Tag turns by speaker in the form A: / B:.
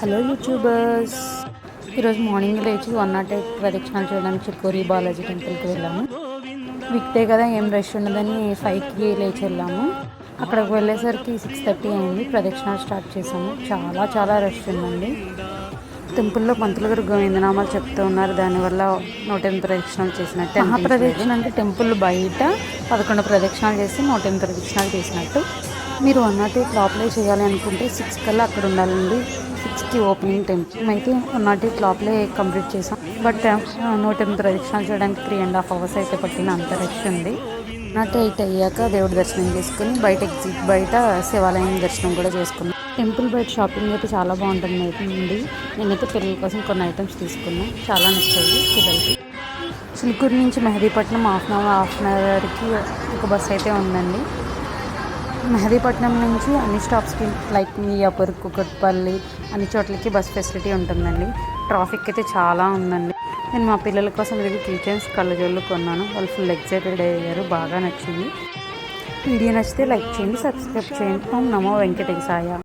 A: Hello youtubers ఈరోజు morning లేచి one nought eight ప్రదక్షిణాలు చేయడానికి చిక్కోరి బాలాజీ టెంపుల్కి వెళ్ళాము. వీక్ డే కదా ఏం రష్ ఉండదని ఫైవ్కి లేచి వెళ్ళాము. అక్కడికి వెళ్ళేసరికి సిక్స్ థర్టీ అయింది. ప్రదక్షిణాలు స్టార్ట్ చేసాము చాలా చాలా రష్ ఉందండి. టెంపుల్లో పంతులు గారు గోవిందనామాలు చెప్తూ ఉన్నారు. దానివల్ల నూట ఎనిమిది ప్రదక్షిణాలు చేసినట్టు మహాప్రదక్షిణ అంటే టెంపుల్ బయట పదకొండు ప్రదక్షిణాలు చేసి నూట ఎనిమిది ప్రదక్షిణాలు చేసినట్టు. మీరు వన్ నాట్ ఎయిట్ లోపలే చేయాలి అనుకుంటే సిక్స్ కల్లా అక్కడ ఉండాలండి. సిక్స్కి ఓపెనింగ్ టైం. అయితే వన్ నాట్ క్లాప్లే లోపలే కంప్లీట్ చేసాం బట్ నూట ఎనిమిది ప్రదక్షిణాలు చేయడానికి త్రీ అండ్ హాఫ్ అవర్స్ అయితే పట్టిన అంత రష్ ఉంది. నాట్ ఎయిట్ అయ్యాక దేవుడి దర్శనం చేసుకుని బయట ఎగ్జిట్ బయట శివాలయం దర్శనం కూడా చేసుకున్నాం. టెంపుల్ బయట షాపింగ్ అయితే చాలా బాగుంటుంది. అండి నేనైతే పిల్లల కోసం కొన్ని ఐటమ్స్ తీసుకున్నాను చాలా నచ్చాయి పిల్లలకి. చిలుకూరు నుంచి Mehdipatnam half an hour half an అవర్కి ఒక బస్ అయితే ఉందండి. మెహదీపట్నం నుంచి అన్ని స్టాప్స్కి లైక్ మియాపూర్ కుకట్పల్లి అన్ని చోట్లకి బస్ ఫెసిలిటీ ఉంటుందండి. ట్రాఫిక్ అయితే చాలా ఉందండి. నేను మా పిల్లల కోసం ఇది కిచెన్స్ కళ్ళజోళ్ళు కొన్నాను. వాళ్ళు ఫుల్ ఎక్సైటెడ్ అయ్యారు. బాగా నచ్చింది. వీడియో నచ్చితే లైక్ చేయండి సబ్స్క్రైబ్ చేయండి. ఓం నమో వెంకటేశాయ.